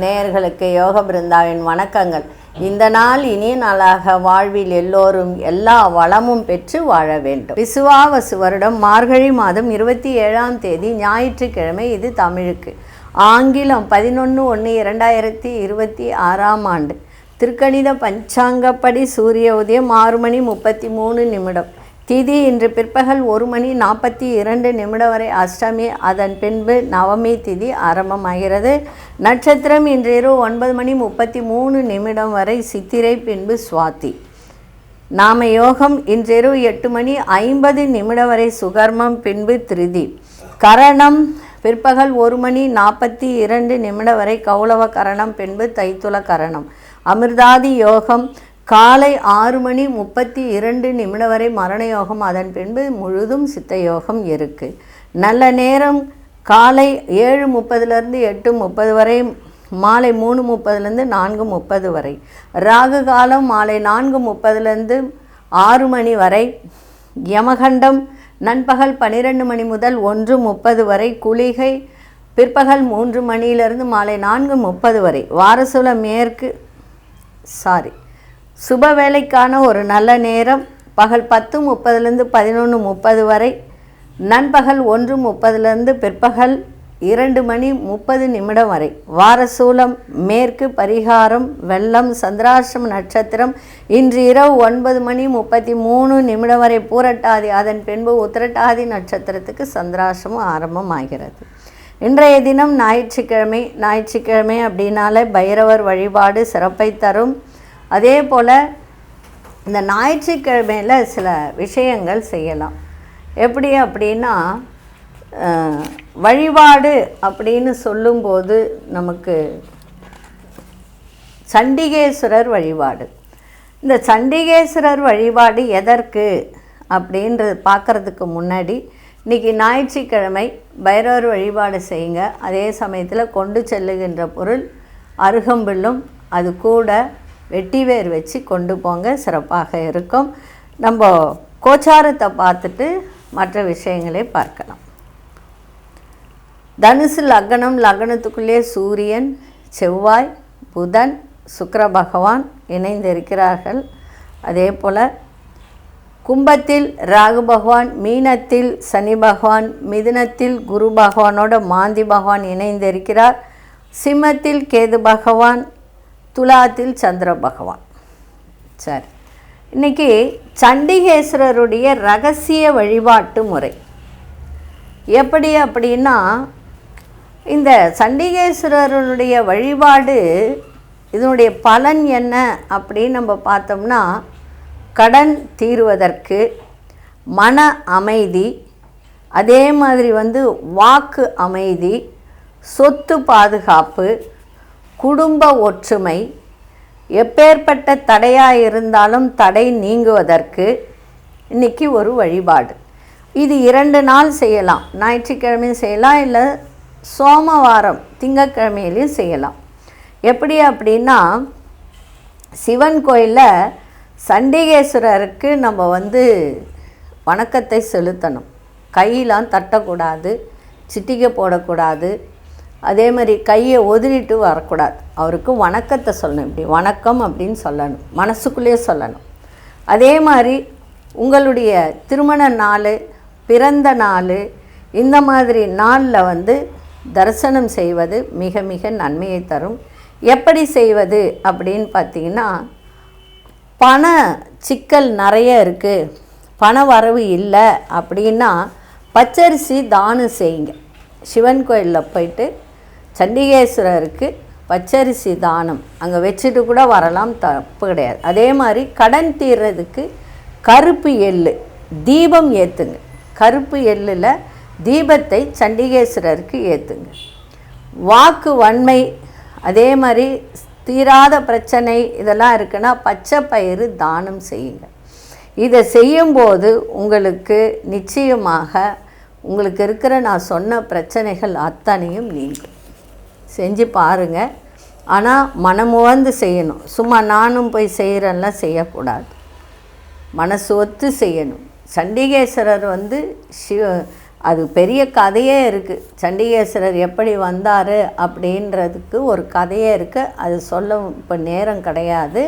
நேயர்களுக்கு யோக பிருந்தாவின் வணக்கங்கள். இந்த நாள் இனிய நாளாக வாழ்வில் எல்லோரும் எல்லா வளமும் பெற்று வாழ வேண்டும். விசுவாவசு வருடம் மார்கழி மாதம் இருபத்தி ஏழாம் தேதி ஞாயிற்றுக்கிழமை இது தமிழுக்கு. ஆங்கிலம் பதினொன்று ஒன்று இரண்டாயிரத்தி இருபத்தி ஆறாம் ஆண்டு. திருக்கணித பஞ்சாங்கப்படி சூரிய உதயம் ஆறு மணி முப்பத்தி மூணு நிமிடம். திதி இன்று பிற்பகல் ஒரு மணி நாற்பத்தி இரண்டு நிமிடம் வரை அஷ்டமி. அதன் பின்பு நவமி திதி ஆரம்பமாகிறது. நட்சத்திரம் இன்று இரவு ஒன்பது மணி முப்பத்தி மூணு நிமிடம் வரை சித்திரை பின்பு சுவாதி. நாம யோகம் இன்றிரவு எட்டு மணி ஐம்பது நிமிடம் வரை சுகர்மம் பின்பு திருதி. கரணம் பிற்பகல் ஒரு மணி நாற்பத்தி இரண்டு நிமிடம் வரை கௌளவ கரணம் பின்பு தைத்துள கரணம். அமிர்தாதி யோகம் காலை ஆறு மணி முப்பத்தி இரண்டு நிமிடம் வரை மரண யோகம் அதன் பின்பு முழுதும் சித்த யோகம் இருக்குது நல்ல நேரம் காலை ஏழு முப்பதுலேருந்து எட்டு முப்பது வரை மாலை மூணு முப்பதுலேருந்து நான்கு முப்பது வரை. ராகு காலம் மாலை நான்கு முப்பதுலேருந்து ஆறு மணி வரை. யமகண்டம் நண்பகல் பன்னிரெண்டு மணி முதல் ஒன்று முப்பது வரை. குளிகை பிற்பகல் மூன்று மணியிலிருந்து மாலை நான்கு முப்பது வரை. வாரசுல மேற்கு சாரி சுப வேலைக்கான ஒரு நல்ல நேரம். பகல் பத்து முப்பதுலேருந்து பதினொன்று முப்பது வரை. நண்பகல் ஒன்று முப்பதுலேருந்து பிற்பகல் இரண்டு மணி முப்பது நிமிடம் வரை. வாரசூலம் மேற்கு பரிகாரம் வெள்ளம் சந்திராசிரம நட்சத்திரம். இன்று இரவு ஒன்பது மணி முப்பத்தி மூணு நிமிடம் வரை பூரட்டாதி அதன் பின்பு உத்திரட்டாதி நட்சத்திரத்துக்கு சந்திராசிரமம் ஆரம்பமாகிறது. இன்றைய தினம் ஞாயிற்றுக்கிழமை. ஞாயிற்றுக்கிழமை அப்படின்னாலே பைரவர் வழிபாடு சிறப்பை தரும். அதே போல் இந்த ஞாயிற்றுக்கிழமையில் சில விஷயங்கள் செய்யலாம். எப்படி அப்படின்னா வழிபாடு அப்படின்னு சொல்லும்போது நமக்கு சண்டிகேஸ்வரர் வழிபாடு. இந்த சண்டிகேஸ்வரர் வழிபாடு எதற்கு அப்படின்றது பார்க்குறதுக்கு முன்னாடி இன்றைக்கி ஞாயிற்றுக்கிழமை பைரவர் வழிபாடு செய்யுங்க. அதே சமயத்தில் கொண்டு செல்லுகின்ற பொருள் அருகம்பில்லும் அது கூட வெட்டிவேர் வச்சு கொண்டு போங்க. சிறப்பாக இருக்கும். நம்ம கோச்சாரத்தை பார்த்துட்டு மற்ற விஷயங்களை பார்க்கலாம். தனுசு லக்னம் லக்னத்துக்குள்ளே சூரியன் செவ்வாய் புதன் சுக்கர பகவான் இணைந்திருக்கிறார்கள். அதே போல் கும்பத்தில் ராகு பகவான் மீனத்தில் சனி பகவான் மிதுனத்தில் குரு பகவானோட மாந்தி பகவான் இணைந்திருக்கிறார். சிம்மத்தில் கேது பகவான் துலாத்தில் சந்திர பகவான். சரி. இன்னைக்கு சண்டிகேஸ்வரருடைய ரகசிய வழிபாட்டு முறை. எப்படி அப்படின்னா இந்த சண்டிகேஸ்வரருடைய வழிபாடு இதனுடைய பலன் என்ன அப்படின்னு நம்ம பார்த்தோம்னா கடன் தீர்வதற்கு மன அமைதி அதே மாதிரி வந்து வாக்கு அமைதி சொத்து பாதுகாப்பு குடும்ப ஒற்றுமை எப்பேற்பட்ட தடையாக இருந்தாலும் தடை நீங்குவதற்கு இன்னைக்கு ஒரு வழிபாடு. இது இரண்டு நாள் செய்யலாம். ஞாயிற்றுக்கிழமையும் செய்யலாம் இல்லை சோமவாரம் திங்கட்கிழமையிலையும் செய்யலாம். எப்படி அப்படின்னா சிவன் கோயிலில் சண்டிகேஸ்வரருக்கு நம்ம வந்து வணக்கத்தை செலுத்தணும். கையெல்லாம் தட்டக்கூடாது சிட்டிகை போடக்கூடாது அதே மாதிரி கையை ஒதுரிட்டு வரக்கூடாது. அவருக்கு வணக்கத்தை சொல்லணும். இப்படி வணக்கம் அப்படின்னு சொல்லணும். மனசுக்குள்ளேயே சொல்லணும். அதே மாதிரி உங்களுடைய திருமண நாள் பிறந்த நாள் இந்த மாதிரி நாளில் வந்து தரிசனம் செய்வது மிக மிக நன்மையை தரும். எப்படி செய்வது அப்படின்னு பார்த்தீங்கன்னா பண சிக்கல் நிறைய இருக்குது பண வரவு இல்லை அப்படின்னா பச்சரிசி தானம் செய்யுங்க. சிவன் கோயிலில் போயிட்டு சண்டிகேஸ்வரருக்கு பச்சரிசி தானம். அங்கே வச்சுட்டு கூட வரலாம் தப்பு கிடையாது. அதே மாதிரி கடன் தீர்றதுக்கு கருப்பு எள்ளு தீபம் ஏற்றுங்க கருப்பு எள்ளில் தீபத்தை சண்டிகேஸ்வரருக்கு ஏற்றுங்க வாக்கு வன்மை அதே மாதிரி தீராத பிரச்சனை இதெல்லாம் இருக்குன்னா பச்சை பயிறு தானம் செய்யுங்க. இதை செய்யும்போது உங்களுக்கு நிச்சயமாக உங்களுக்கு இருக்கிற நான் சொன்ன பிரச்சனைகள் அத்தனையும் நீங்கும். செஞ்சு பாருங்கள் ஆனால் மனமுவந்து செய்யணும். சும்மா நானும் போய் செய்கிறேன்லாம் செய்யக்கூடாது. மனசு ஒத்து செய்யணும். சண்டிகேஸ்வரர் வந்து சிவ அது பெரிய கதையே இருக்குது சண்டிகேஸ்வரர் எப்படி வந்தார் அப்படின்றதுக்கு ஒரு கதையே இருக்குது அது சொல்ல இப்போ நேரம் கிடையாது.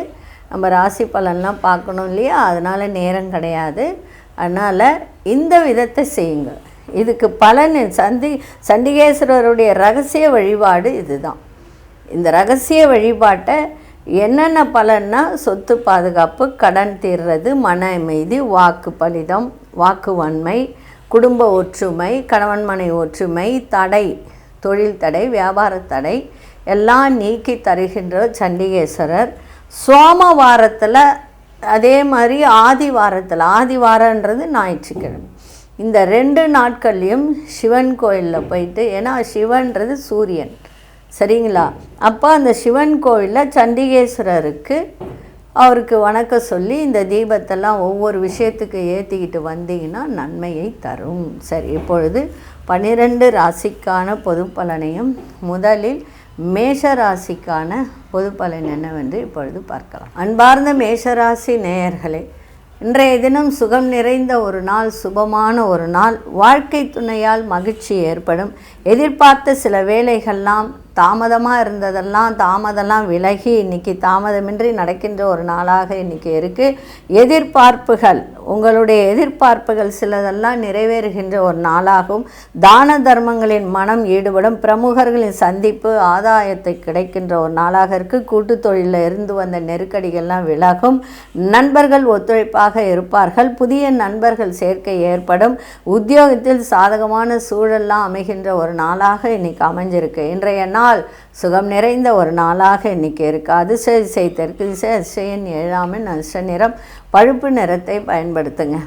நம்ம ராசி பலன்லாம் பார்க்கணும் இல்லையா? அதனால் நேரம் கிடையாது. அதனால் இந்த விதத்தை செய்யுங்கள் இதுக்கு பலன் சந்தி சண்டிகேஸ்வரருடைய ரகசிய வழிபாடு இதுதான். இந்த ரகசிய வழிபாட்டை என்னென்ன பலன்னா சொத்து பாதுகாப்பு கடன் தீர்றது மன அமைதி வாக்கு பலிதம் வாக்கு வன்மை குடும்ப ஒற்றுமை கணவன் மனை ஒற்றுமை தடை தொழில் தடை வியாபார தடை எல்லாம் நீக்கி தருகின்ற சண்டிகேஸ்வரர். சோமவாரத்தில் அதே மாதிரி ஆதி வாரத்தில் ஆதி வாரன்றது ஞாயிற்றுக்கிழமை. இந்த ரெண்டு நாட்கள்லையும் சிவன் கோயிலில் போயிட்டு ஏன்னா சிவன்றது சூரியன். சரிங்களா? அப்போ அந்த சிவன் கோயிலில் சண்டிகேஸ்வரருக்கு அவருக்கு வணக்கம் சொல்லி இந்த தீபத்தெல்லாம் ஒவ்வொரு விஷயத்துக்கு ஏற்றிக்கிட்டு வந்தீங்கன்னா நன்மையை தரும். சரி இப்பொழுது பன்னிரெண்டு ராசிக்கான பொது பலனையும் முதலில் மேஷ ராசிக்கான பொது பலன் என்னவென்று இப்பொழுது பார்க்கலாம். அன்பார்ந்த மேஷராசி நேயர்களே இன்றைய தினம் சுகம் நிறைந்த ஒரு நாள் சுபமான ஒரு நாள். வாழ்க்கை துணையால் மகிழ்ச்சி ஏற்படும். எதிர்பார்த்த சில வேலைகள்லாம் தாமதமாக இருந்ததெல்லாம் தாமதம்லாம் விலகி இன்றைக்கி தாமதமின்றி நடக்கின்ற ஒரு நாளாக இன்றைக்கி இருக்குது எதிர்பார்ப்புகள் உங்களுடைய எதிர்பார்ப்புகள் சிலதெல்லாம் நிறைவேறுகின்ற ஒரு நாளாகும். தான தர்மங்களின் மனம் ஈடுபடும் பிரமுகர்களின் சந்திப்பு ஆதாயத்தை கிடைக்கின்ற ஒரு நாளாக இருக்குது கூட்டு தொழிலில் இருந்து வந்த நெருக்கடிகள்லாம் விலகும். நண்பர்கள் ஒத்துழைப்பாக இருப்பார்கள். புதிய நண்பர்கள் சேர்க்கை ஏற்படும். உத்தியோகத்தில் சாதகமான சூழல்லாம் அமைகின்ற ஒரு நாளாக இன்றைக்கி அமைஞ்சிருக்கு. இன்றைய நாள் சுகம் நிறைந்த ஒரு நாளாக இன்றைக்கி இருக்குது அதிசய திசை தெற்கு திசை அதிசயன் ஏழாமின் நஷ்ட நிறம். பழுப்பு நிறத்தை பயன்படுத்துங்க.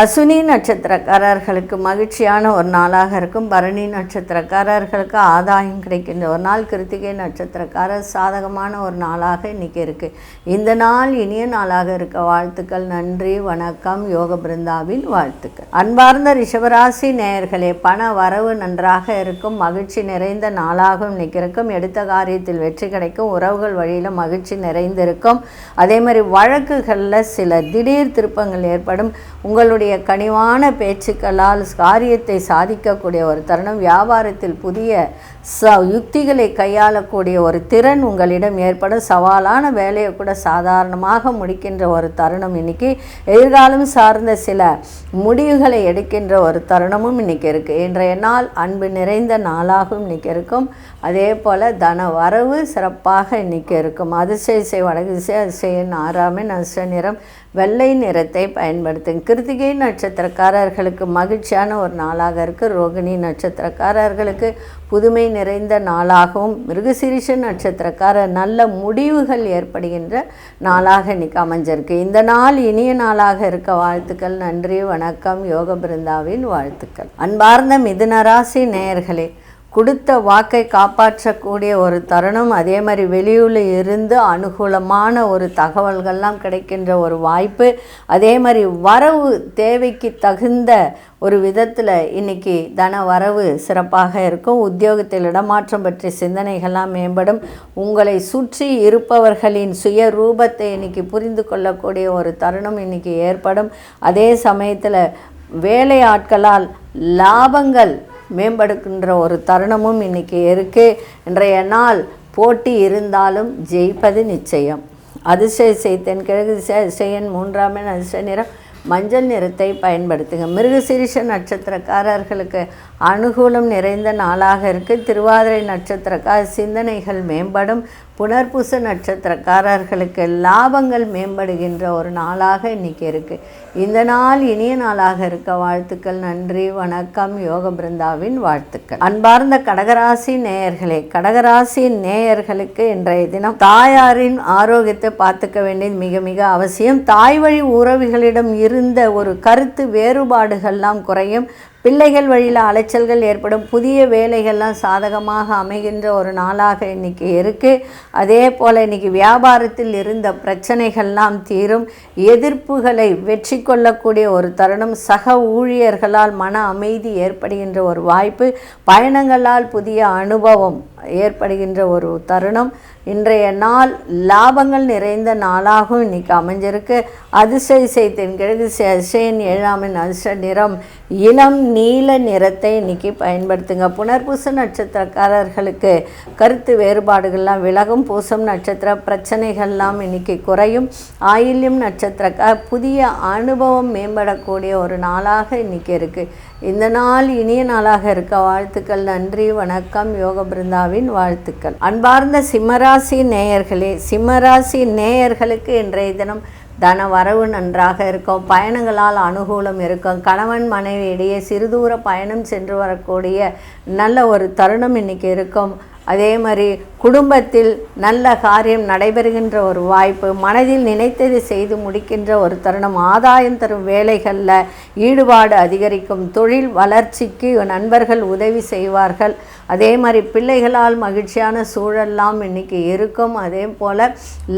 அசுனி நட்சத்திரக்காரர்களுக்கு மகிழ்ச்சியான ஒரு நாளாக இருக்கும். பரணி நட்சத்திரக்காரர்களுக்கு ஆதாயம் கிடைக்கின்ற ஒரு நாள். கிருத்திகை நட்சத்திரக்காரர் சாதகமான ஒரு நாளாக இன்றைக்கி இருக்குது இந்த நாள் இனிய நாளாக இருக்க வாழ்த்துக்கள். நன்றி வணக்கம். யோக பிருந்தாவின் வாழ்த்துக்கள். அன்பார்ந்த ரிஷபராசி நேயர்களே பண வரவு நன்றாக இருக்கும். மகிழ்ச்சி நிறைந்த நாளாகவும் இன்றைக்கி இருக்கும். எடுத்த காரியத்தில் வெற்றி கிடைக்கும். உறவுகள் வழியில் மகிழ்ச்சி நிறைந்திருக்கும். அதே மாதிரி வழக்குகளில் சில திடீர் திருப்பங்கள் ஏற்படும். உங்களுடைய உங்களுடைய கனிவான பேச்சுக்களால் காரியத்தை சாதிக்கக்கூடிய ஒரு தருணம். வியாபாரத்தில் புதிய ச யுக்திகளை கையாளக்கூடிய ஒரு திறன் உங்களிடம் ஏற்படும். சவாலான வேலையை கூட சாதாரணமாக முடிக்கின்ற ஒரு தருணம் இன்னைக்கு. எதிர்காலம் சார்ந்த சில முடிவுகளை எடுக்கின்ற ஒரு தருணமும் இன்னைக்கு இருக்குது இன்றைய நாள் அன்பு நிறைந்த நாளாகவும் இன்னைக்கு இருக்கும். அதே போல் தன வரவு சிறப்பாக இன்னைக்கு இருக்கும். அதிசயசை வடகு திசை அதிசயன் ஆறாமே நஷ்ட நிறம் வெள்ளை நிறத்தை பயன்படுத்தும் கிருத்திகை நட்சத்திரக்காரர்களுக்கு மகிழ்ச்சியான ஒரு நாளாக இருக்குது ரோகிணி நட்சத்திரக்காரர்களுக்கு புதுமை நிறைந்த நாளாகவும் மிருகசிரிஷ நட்சத்திரக்காரர் நல்ல முடிவுகள் ஏற்படுகின்ற நாளாக இன்னைக்கு அமைஞ்சிருக்கு. இந்த நாள் இனிய நாளாக இருக்க வாழ்த்துக்கள் நன்றி வணக்கம் யோக பிருந்தாவின் வாழ்த்துக்கள். அன்பார்ந்த மிதுனராசி நேயர்களே கொடுத்த வாக்கை காப்பாற்றக்கூடிய ஒரு தருணம் அதே மாதிரி வெளியூரில் இருந்து அனுகூலமான ஒரு தகவல்கள்லாம் கிடைக்கின்ற ஒரு வாய்ப்பு அதே மாதிரி வரவு தேவைக்கு தகுந்த ஒரு விதத்தில் இன்றைக்கி தன வரவு சிறப்பாக இருக்கும். உத்தியோகத்தில் இடமாற்றம் பற்றிய சிந்தனைகள்லாம் மேம்படும். உங்களை சுற்றி இருப்பவர்களின் சுய ரூபத்தை இன்றைக்கி புரிந்து கொள்ளக்கூடிய ஒரு தருணம் இன்றைக்கி ஏற்படும். அதே சமயத்தில் வேலை ஆட்களால் லாபங்கள் மேம்படுகின்ற ஒரு தருணமும் இன்றைக்கி இருக்குது இன்றைய நாள். போட்டி இருந்தாலும் ஜெயிப்பது நிச்சயம். அதிசய செய்தன் கிழக்கு செய்யன் மூன்றாம் அதிசய நிறம் மஞ்சள் நிறத்தை பயன்படுத்துங்க மிருகசிரிஷ நட்சத்திரக்காரர்களுக்கு அனுகூலம் நிறைந்த நாளாக இருக்குது திருவாதிரை நட்சத்திரக்கார சிந்தனைகள் மேம்படும். புனர்பூச நட்சத்திரக்காரர்களுக்கு லாபங்கள் மேம்படுகின்ற ஒரு நாளாக இன்றைக்கி இருக்குது இந்த நாள் இனிய நாளாக இருக்க வாழ்த்துக்கள். நன்றி வணக்கம். யோக பிருந்தாவின் வாழ்த்துக்கள். அன்பார்ந்த கடகராசி நேயர்களே கடகராசி நேயர்களுக்கு இன்றைய தினம் தாயாரின் ஆரோக்கியத்தை பார்த்துக்க வேண்டியது மிக மிக அவசியம். தாய் வழி உறவுகளிடம் இருந்த ஒரு கருத்து வேறுபாடுகள்லாம் குறையும். பிள்ளைகள் வழியில் அலைச்சல்கள் ஏற்படும். புதிய வேலைகள்லாம் சாதகமாக அமைகின்ற ஒரு நாளாக இன்றைக்கி இருக்குது அதே போல் இன்றைக்கி வியாபாரத்தில் இருந்த பிரச்சனைகள்லாம் தீரும். எதிர்ப்புகளை வெற்றி கொள்ளக்கூடிய ஒரு தருணம். சக ஊழியர்களால் மன அமைதி ஏற்படுகின்ற ஒரு வாய்ப்பு. பயணங்களால் புதிய அனுபவம் ஏற்படுகின்ற ஒரு தருணம். இன்றைய நாள் லாபங்கள் நிறைந்த நாளாகவும் இன்னைக்கு அமைஞ்சிருக்கு. அதிசய தென்கிழக்கு அசைன் ஏழாமின் அதிர்ஷ்ட நிறம். இளம் நீல நிறத்தை இன்னைக்கு பயன்படுத்துங்க. புனர்பூச நட்சத்திரக்காரர்களுக்கு கருத்து வேறுபாடுகள்லாம் விலகும். பூசம் நட்சத்திர பிரச்சனைகள்லாம் இன்னைக்கு குறையும். ஆயில்யம் நட்சத்திரக்க புதிய அனுபவம் மேம்படக்கூடிய ஒரு நாளாக இன்னைக்கு இருக்குது இந்த நாள் இனிய நாளாக இருக்க வாழ்த்துக்கள் நன்றி வணக்கம். யோக பிருந்தாவின் வாழ்த்துக்கள். அன்பார்ந்த சிம்மராசி நேயர்களே சிம்மராசி நேயர்களுக்கு இன்றைய தினம் தன வரவு நன்றாக இருக்கும். பயணங்களால் அனுகூலம் இருக்கும். கணவன் மனைவி இடையே சிறுதூர பயணம் சென்று வரக்கூடிய நல்ல ஒரு தருணம் இன்னைக்கு இருக்கும். அதே மாதிரி குடும்பத்தில் நல்ல காரியம் நடைபெறுகின்ற ஒரு வாய்ப்பு மனதில் நினைத்ததை செய்து முடிக்கின்ற ஒரு தருணம் ஆதாயம் தரும் வேலைகளில் ஈடுபாடு அதிகரிக்கும் தொழில் வளர்ச்சிக்கு நண்பர்கள் உதவி செய்வார்கள். அதே மாதிரி பிள்ளைகளால் மகிழ்ச்சியான சூழல்லாம் இன்னைக்கு இருக்கும். அதே போல்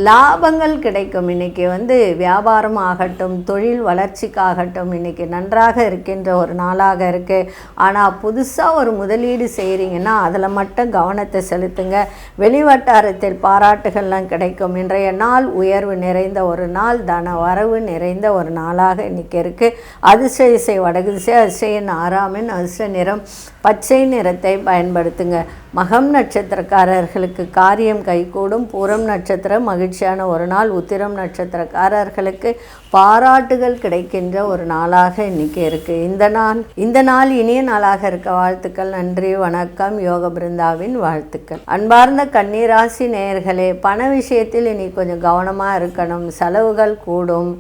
லாபங்கள் கிடைக்கும். இன்னைக்கு வந்து வியாபாரம் ஆகட்டும் தொழில் வளர்ச்சிக்காகட்டும் இன்னைக்கு நன்றாக இருக்கின்ற ஒரு நாளாக இருக்குது ஆனால் புதுசாக ஒரு முதலீடு செய்கிறீங்கன்னா அதில் மட்டும் கவனத்தை செலுத்துங்க. வெளிவட்டாரத்தில் பாராட்டுகள்லாம் கிடைக்கும். இன்றைய நாள் உயர்வு நிறைந்த ஒரு நாள் தன வரவு நிறைந்த ஒரு நாளாக இன்றைக்கி இருக்குது அதிர்ஷ்ட இசை வடகு திசை அதிர்ஷ்டன் ஆறாமின் அதிர்ஷ்ட நிறம் பச்சை நிறத்தை பயன்படுத்துங்க. மகம் நட்சத்திரக்காரர்களுக்கு காரியம் கைகூடும். பூரம் நட்சத்திரம் மகிழ்ச்சியான ஒரு நாள். உத்திரம் நட்சத்திரக்காரர்களுக்கு பாராட்டுகள் கிடைக்கின்ற ஒரு நாளாக இன்னைக்கு இருக்குது இந்த நாள் இந்த நாள் இனிய நாளாக இருக்க வாழ்த்துக்கள் நன்றி வணக்கம். யோக பிருந்தாவின் வாழ்த்துக்கள். அன்பார்ந்த கன்னிராசி நேயர்களே பண விஷயத்தில் இனி கொஞ்சம் கவனமாக இருக்கணும். செலவுகள் கூடும்.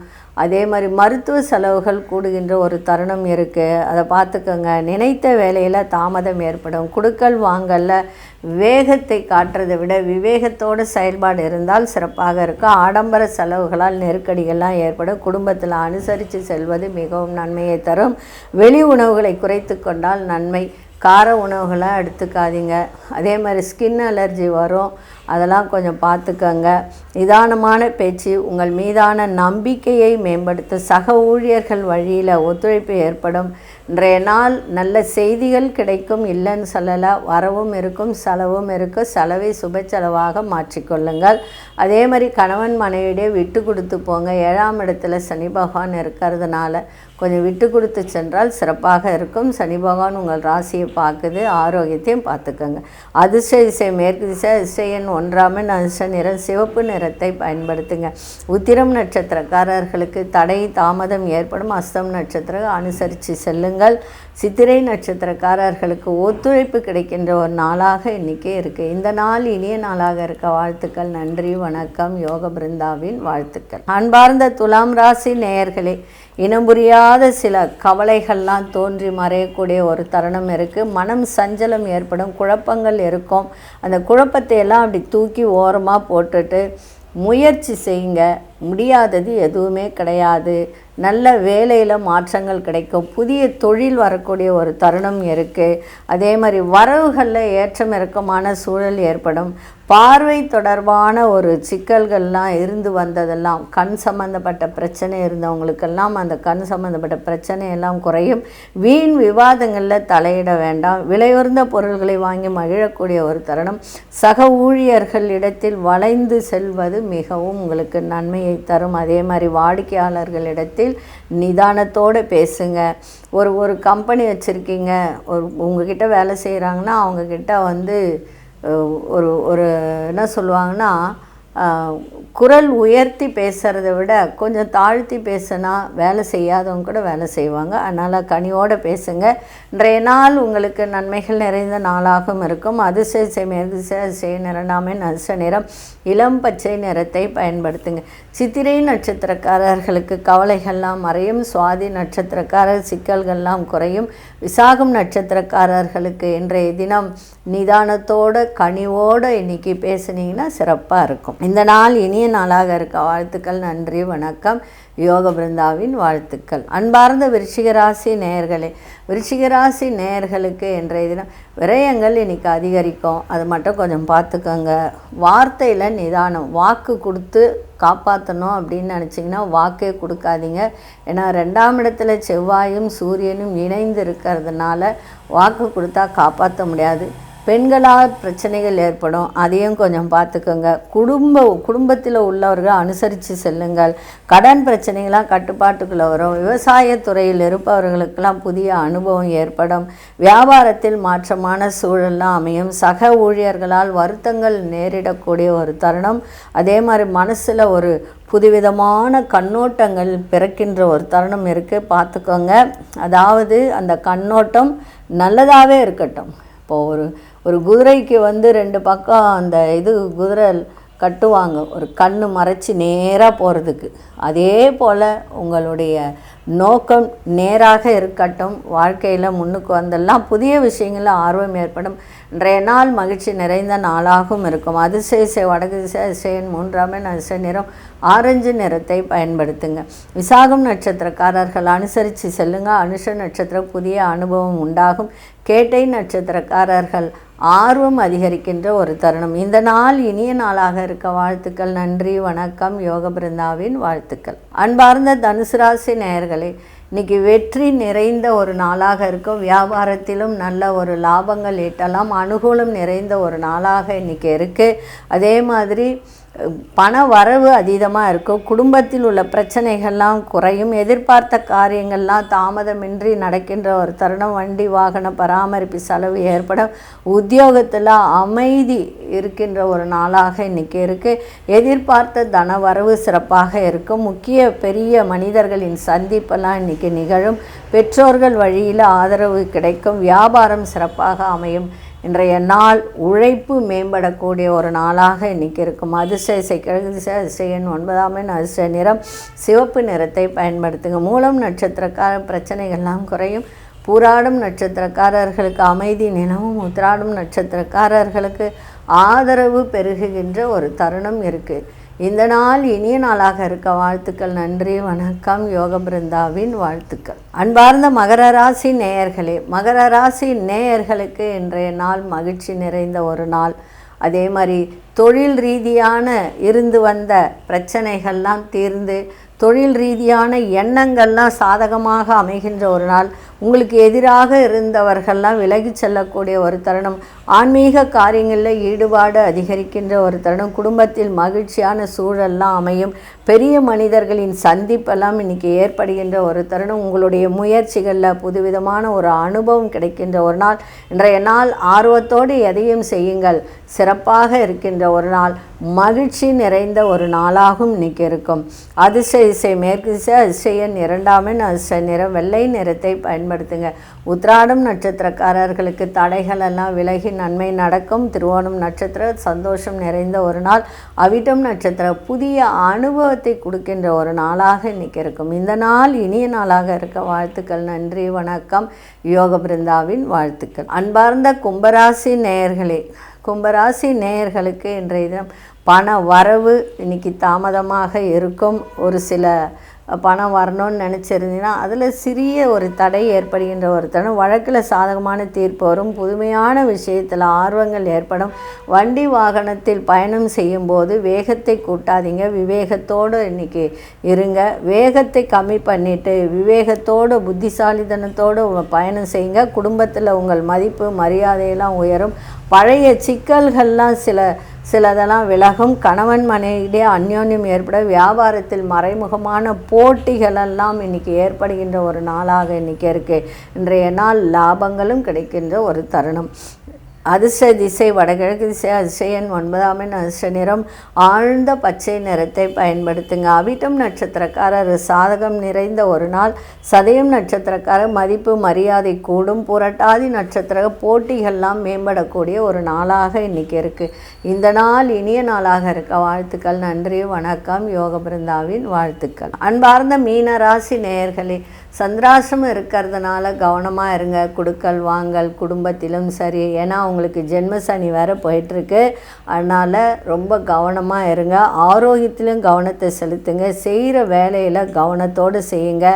அதே மாதிரி மருத்துவ செலவுகள் கூடுகின்ற ஒரு தருணம் இருக்குது அதை பார்த்துக்கோங்க. நினைத்த வேலையில் தாமதம் ஏற்படும். குடுக்கல் வாங்கலில் வேகத்தை காட்டுறதை விட விவேகத்தோடு செயல்பாடு இருந்தால் சிறப்பாக இருக்கும். ஆடம்பர செலவுகளால் நெருக்கடிகள்லாம் ஏற்படும். குடும்பத்தில் அனுசரித்து செல்வது மிகவும் நன்மையை தரும். வெளி உணவுகளை குறைத்து கொண்டால் நன்மை கார உணவுகளாக எடுத்துக்காதீங்க. அதே மாதிரி ஸ்கின் அலர்ஜி வரும். அதெல்லாம் கொஞ்சம் பார்த்துக்கங்க. நிதானமான பேச்சு உங்கள் மீதான நம்பிக்கையை மேம்படுத்த சக ஊழியர்கள் வழியில் ஒத்துழைப்பு ஏற்படும். இன்றைய நாள் நல்ல செய்திகள் கிடைக்கும் இல்லைன்னு சொல்லலை. வரவும் இருக்கும் செலவும் இருக்கும். செலவை சுப செலவாக மாற்றிக்கொள்ளுங்கள் அதே மாதிரி கணவன் மனைவியிடையே விட்டு கொடுத்து போங்க. ஏழாம் இடத்துல சனி பகவான் இருக்கிறதுனால கொஞ்சம் விட்டு கொடுத்து சென்றால் சிறப்பாக இருக்கும். சனி பகவான் உங்கள் ராசியை பார்க்குது. ஆரோக்கியத்தையும் பார்த்துக்கோங்க. அதிர்ஷ்ட திசை மேற்கு திசை அதிர்ஷ்டன் ஒன்றாமன் அதிர்ஷ்ட நிறம் சிவப்பு நிறத்தை பயன்படுத்துங்க. உத்திரம் நட்சத்திரக்காரர்களுக்கு தடை தாமதம் ஏற்படும். அஸ்தம் நட்சத்திரம் அனுசரித்து செல்லுங்கள். சித்திரை நட்சத்திரக்காரர்களுக்கு ஒத்துழைப்பு கிடைக்கின்ற ஒரு நாளாக இன்றைக்கே இருக்குது இந்த நாள் இனிய நாளாக இருக்க வாழ்த்துக்கள் நன்றி வணக்கம் யோக பிருந்தாவின் வாழ்த்துக்கள். அன்பார்ந்த துலாம் ராசி நேயர்களே இனம் புரியாத சில கவலைகள்லாம் தோன்றி மறையக்கூடிய ஒரு தருணம் இருக்குது மனம் சஞ்சலம் ஏற்படும் குழப்பங்கள் இருக்கும். அந்த குழப்பத்தை எல்லாம் அப்படி தூக்கி ஓரமாக போட்டுட்டு முயற்சி செய்யுங்க. முடியாதது எதுவுமே கிடையாது. நல்ல வேலையில் மாற்றங்கள் கிடைக்கும். புதிய தொழில் வரக்கூடிய ஒரு தருணம் இருக்குது அதே மாதிரி வரவுகளில் ஏற்றம் இறக்கமான சூழல் ஏற்படும். பார்வை தொடர்பான ஒரு சிக்கல்கள்லாம் இருந்து வந்ததெல்லாம் கண் சம்மந்தப்பட்ட பிரச்சனை இருந்தவங்களுக்கெல்லாம் அந்த கண் சம்மந்தப்பட்ட பிரச்சனையெல்லாம் குறையும். வீண் விவாதங்களில் தலையிட வேண்டாம். விலையுறந்த பொருள்களை வாங்கி மகிழக்கூடிய ஒரு தருணம். சக ஊழியர்களிடத்தில் வளைந்து செல்வது மிகவும் உங்களுக்கு நன்மை நன்மையை தரும். அதே மாதிரி வாடிக்கையாளர்களிடத்தில் நிதானத்தோடு பேசுங்க. ஒரு ஒரு கம்பெனி வச்சுருக்கீங்க. ஒரு உங்ககிட்ட வேலை செய்கிறாங்கன்னா அவங்கக்கிட்ட வந்து ஒரு ஒரு என்ன சொல்லுவாங்கன்னா குரல் உயர்த்தி பேசுகிறத விட கொஞ்சம் தாழ்த்தி பேசினா வேலை செய்யாதவங்க கூட வேலை செய்வாங்க. அதனால் கனியோடு பேசுங்க. இன்றைய நாள் உங்களுக்கு நன்மைகள் நிறைந்த நாளாகவும் இருக்கும். அதிசய செய்ய நிறனாமே நச நிறம் இளம் பச்சை நிறத்தை பயன்படுத்துங்க. சித்திரை நட்சத்திரக்காரர்களுக்கு கவலைகள்லாம் மறையும். சுவாதி நட்சத்திரக்காரர் சிக்கல்கள்லாம் குறையும். விசாகம் நட்சத்திரக்காரர்களுக்கு இன்றைய தினம் நிதானத்தோட கனிவோடு இன்னைக்கு பேசுனீங்கன்னா சிறப்பாக இருக்கும். இந்த நாள் இனிய நாளாக இருக்க. வாழ்த்துக்கள் நன்றி வணக்கம். யோக பிருந்தாவின் வாழ்த்துக்கள். அன்பார்ந்த விருச்சிகராசி நேயர்களே விருச்சிகராசி நேயர்களுக்கு இன்றைய தினம் விரயங்கள் இன்னைக்கு அதிகரிக்கும். அது மட்டும் கொஞ்சம் பார்த்துக்கோங்க. வார்த்தையில் நிதானம் வாக்கு கொடுத்து காப்பாற்றணும் அப்படின்னு நினச்சிங்கன்னா வாக்கே கொடுக்காதீங்க. ஏன்னா ரெண்டாம் இடத்துல செவ்வாயும் சூரியனும் இணைந்து இருக்கிறதுனால வாக்கு கொடுத்தா காப்பாற்ற முடியாது. பெண்களால் பிரச்சனைகள் ஏற்படும். அதையும் கொஞ்சம் பார்த்துக்கோங்க. குடும்ப குடும்பத்தில் உள்ளவர்கள் அனுசரித்து செல்லுங்கள். கடன் பிரச்சனைகள்லாம் கட்டுப்பாட்டுக்குள்ளே வரும். விவசாயத்துறையில் இருப்பவர்களுக்கெல்லாம் புதிய அனுபவம் ஏற்படும். வியாபாரத்தில் மாற்றமான சூழல்லாம் அமையும். சக ஊழியர்களால் வருத்தங்கள் நேரிடக்கூடிய ஒரு தருணம். அதே மாதிரி மனசில் ஒரு புதுவிதமான கண்ணோட்டங்கள் பிறக்கின்ற ஒரு தருணம் இருக்குது பார்த்துக்கோங்க. அதாவது அந்த கண்ணோட்டம் நல்லதாகவே இருக்கட்டும். இப்போது ஒரு ஒரு குதிரைக்கு வந்து ரெண்டு பக்கம் அந்த இது குதிரை கட்டுவாங்க. ஒரு கண்ணு மறைச்சி நேராக போகிறதுக்கு அதே போல் உங்களுடைய நோக்கம் நேராக இருக்கட்டும். வாழ்க்கையில் முன்னுக்கு வந்தெல்லாம் புதிய விஷயங்களில் ஆர்வம் ஏற்படும். இன்றைய நாள் மகிழ்ச்சி நிறைந்த நாளாகவும் இருக்கும். அதிசய வடக்கு திசை அதிசயன் மூன்றாமே அதிசய நிறம் ஆரஞ்சு நிறத்தை பயன்படுத்துங்க. விசாகம் நட்சத்திரக்காரர்கள் அனுசரித்து செல்லுங்க. அனுஷ நட்சத்திரம் புதிய அனுபவம் உண்டாகும். கேட்டை நட்சத்திரக்காரர்கள் ஆர்வம் அதிகரிக்கின்ற ஒரு தருணம். இந்த நாள் இனிய நாளாக இருக்க வாழ்த்துக்கள். நன்றி வணக்கம். யோக பிருந்தாவின் வாழ்த்துக்கள். அன்பார்ந்த தனுசு ராசி நேயர்களே இன்னைக்கு வெற்றி நிறைந்த ஒரு நாளாக இருக்கும். வியாபாரத்திலும் நல்ல ஒரு லாபங்கள் ஈட்டலாம் அனுகூலம் நிறைந்த ஒரு நாளாக இன்னைக்கு இருக்குது அதே மாதிரி பண வரவு அதீதமாக இருக்கும். குடும்பத்தில் உள்ள பிரச்சனைகள்லாம் குறையும். எதிர்பார்த்த காரியங்கள்லாம் தாமதமின்றி நடக்கின்ற ஒரு தருணம். வண்டி வாகன பராமரிப்பு செலவு ஏற்படும் உத்தியோகத்தில் அமைதி இருக்கின்ற ஒரு நாளாக இன்றைக்கி இருக்குது எதிர்பார்த்த தன வரவு சிறப்பாக இருக்கும். முக்கிய பெரிய மனிதர்களின் சந்திப்பெல்லாம் இன்றைக்கி நிகழும். பெற்றோர்கள் வழியில் ஆதரவு கிடைக்கும். வியாபாரம் சிறப்பாக அமையும். இன்றைய நாள் உழைப்பு மேம்படக்கூடிய ஒரு நாளாக இன்றைக்கி இருக்கும். அதிர்ஷ்ட இசை கிழக்கு திசை அதிர்ஷ்டன் எண் ஒன்பதாம் எண் அதிர்ஷ்ட நிறம். சிவப்பு நிறத்தை பயன்படுத்துங்க. மூலம் நட்சத்திரக்கார பிரச்சனைகள்லாம் குறையும். பூராடும் நட்சத்திரக்காரர்களுக்கு அமைதி நிலவும். உத்திராடும் நட்சத்திரக்காரர்களுக்கு ஆதரவு பெருகுகின்ற ஒரு தருணம் இருக்குது இந்த நாள் இனிய நாளாக இருக்க வாழ்த்துக்கள் நன்றி வணக்கம் யோக பிருந்தாவின் வாழ்த்துக்கள். அன்பார்ந்த மகர ராசி நேயர்களே மகர ராசி நேயர்களுக்கு இன்றைய நாள் மகிழ்ச்சி நிறைந்த ஒரு நாள். அதே மாதிரி தொழில் ரீதியான இருந்து வந்த பிரச்சனைகள்லாம் தீர்ந்து தொழில் ரீதியான எண்ணங்கள்லாம் சாதகமாக அமைகின்ற ஒரு நாள். உங்களுக்கு எதிராக இருந்தவர்கள்லாம் விலகி செல்லக்கூடிய ஒரு தருணம். ஆன்மீக காரியங்களில் ஈடுபாடு அதிகரிக்கின்ற ஒரு தருணம். குடும்பத்தில் மகிழ்ச்சியான சூழல்லாம் அமையும். பெரிய மனிதர்களின் சந்திப்பெல்லாம் இன்றைக்கி ஏற்படுகின்ற ஒரு தருணம். உங்களுடைய முயற்சிகளில் புதுவிதமான ஒரு அனுபவம் கிடைக்கின்ற ஒரு நாள். இன்றைய நாள் ஆர்வத்தோடு எதையும் செய்யுங்கள். சிறப்பாக இருக்கின்ற ஒரு நாள். மகிழ்ச்சி நிறைந்த ஒரு நாளாகவும் இன்னைக்கு இருக்கும். அதிர்ஷ்ட இசை மேற்கு திசை அதிசயன் இரண்டாம் எண் அதிர்ஷ்ட நிறம் வெள்ளை நிறத்தை பயன்படுத்துங்க. உத்ராடம் நட்சத்திரக்காரர்களுக்கு தடைகள் எல்லாம் விலகி நன்மை நடக்கும். திருவோணம் நட்சத்திர சந்தோஷம் நிறைந்த ஒரு நாள். அவிட்டம் நட்சத்திர புதிய அனுபவத்தை கொடுக்கின்ற ஒரு நாளாக இன்னைக்கு இருக்கும். இந்த நாள் இனிய நாளாக இருக்க வாழ்த்துக்கள் நன்றி வணக்கம். யோக பிருந்தாவின் வாழ்த்துக்கள். அன்பார்ந்த கும்பராசி நேயர்களே கும்பராசி நேயர்களுக்கு இன்றைய தினம் பண வரவு இன்னைக்கு தாமதமாக இருக்கும். ஒரு சில பணம் வரணும்னு நினச்சிருந்தீங்கன்னா அதில் சிறிய ஒரு தடை ஏற்படுகின்ற ஒரு தருணம். வழக்கில் சாதகமான தீர்ப்பு வரும். புதுமையான விஷயத்தில் ஆர்வங்கள் ஏற்படும். வண்டி வாகனத்தில் பயணம் செய்யும்போது வேகத்தை கூட்டாதீங்க. விவேகத்தோடு இன்றைக்கி இருங்க. வேகத்தை கம்மி பண்ணிவிட்டு விவேகத்தோடு புத்திசாலித்தனத்தோடு பயணம் செய்யுங்க. குடும்பத்தில் உங்கள் மதிப்பு மரியாதையெல்லாம் உயரும். பழைய சிக்கல்கள்லாம் சில சிலதெல்லாம் விலகும். கணவன் மனைவிடையே அந்யோன்யம் ஏற்பட வியாபாரத்தில் மறைமுகமான போட்டிகளெல்லாம் இன்றைக்கி ஏற்படுகின்ற ஒரு நாளாக இன்றைக்கி இருக்குது இன்றைய நாள் லாபங்களும் கிடைக்கின்ற ஒரு தருணம். அதிர்ஷ்ட திசை வடகிழக்கு திசை அதிசயன் ஒன்பதாம் எண் அதிர்ஷ்ட நிறம். ஆழ்ந்த பச்சை நிறத்தை பயன்படுத்துங்க. அவிட்டம் நட்சத்திரக்காரர் சாதகம் நிறைந்த ஒரு நாள். சதயம் நட்சத்திரக்காரர் மதிப்பு மரியாதை கூடும். புரட்டாதி நட்சத்திர போட்டிகள்லாம் மேம்படக்கூடிய ஒரு நாளாக இன்றைக்கி இருக்குது இந்த நாள் இனிய நாளாக இருக்க வாழ்த்துக்கள் நன்றி வணக்கம். யோக பிருந்தாவின் வாழ்த்துக்கள். அன்பார்ந்த மீனராசி நேயர்களே சந்திராசம் இருக்கிறதுனால கவனமாக இருங்க. கொடுக்கல் வாங்கல் குடும்பத்திலும் சரி. ஏன்னா உங்களுக்கு ஜென்ம சனி வேறு போயிட்டுருக்கு. அதனால் ரொம்ப கவனமாக இருங்க. ஆரோக்கியத்திலும் கவனத்தை செலுத்துங்க. செய்கிற வேலையில் கவனத்தோடு செய்யுங்க.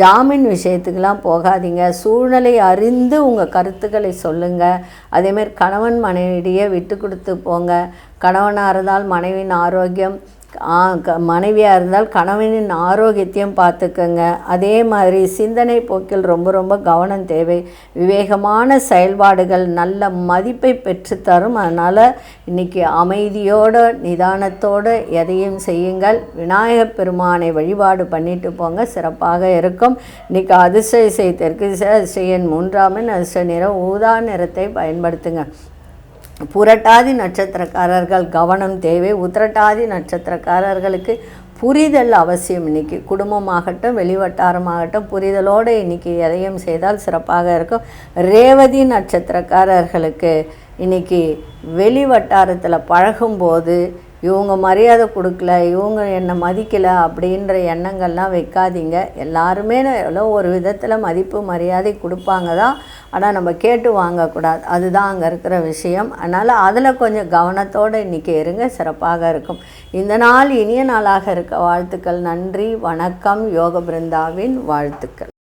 ஜாமீன் விஷயத்துக்கெலாம் போகாதீங்க. சூழ்நிலை அறிந்து உங்கள் கருத்துக்களை சொல்லுங்கள் அதேமாரி கணவன் மனைவியிடையே விட்டு கொடுத்து போங்க. கணவனாக இருந்தால் மனைவியின் ஆரோக்கியம் மனைவியாக இருந்தால் கணவனின் ஆரோக்கியத்தையும் பார்த்துக்கங்க. அதே மாதிரி சிந்தனை போக்கில் ரொம்ப ரொம்ப கவனம் தேவை. விவேகமான செயல்பாடுகள் நல்ல மதிப்பை பெற்றுத்தரும். அதனால் இன்றைக்கி அமைதியோடு நிதானத்தோடு எதையும் செய்யுங்கள். விநாயகப் பெருமானை வழிபாடு பண்ணிட்டு போங்க. சிறப்பாக இருக்கும். இன்றைக்கி அதிர்ஷ்ட இசை தெற்கு திசை அதிர்ஷ்ட எண் அதிர்ஷ்ட நிறம் ஊதா நிறத்தை பயன்படுத்துங்க. புரட்டாதி நட்சத்திரக்காரர்கள் கவனம் தேவை. உத்திரட்டாதி நட்சத்திரக்காரர்களுக்கு புரிதல் அவசியம். இன்னைக்கு குடும்பமாகட்டும் வெளிவட்டாரமாகட்டும் புரிதலோடு இன்னைக்கு எதையும் செய்தால் சிறப்பாக இருக்கும். ரேவதி நட்சத்திரக்காரர்களுக்கு இன்னைக்கு வெளி வட்டாரத்தில் பழகும்போது இவங்க மரியாதை கொடுக்கல இவங்க என்னை மதிக்கலை அப்படின்ற எண்ணங்கள்லாம் வைக்காதீங்க. எல்லாருமே எவ்வளோ ஒரு விதத்தில் மதிப்பு மரியாதை கொடுப்பாங்க தான். ஆனால் நம்ம கேட்டு வாங்கக்கூடாது. அதுதான் அங்கே இருக்கிற விஷயம். அதனால் அதில் கொஞ்சம் கவனத்தோடு இன்றைக்கி இருங்க. சிறப்பாக இருக்கும். இந்த நாள் இனிய நாளாக இருக்க. வாழ்த்துக்கள். நன்றி. வணக்கம். யோக பிருந்தாவின் வாழ்த்துக்கள்.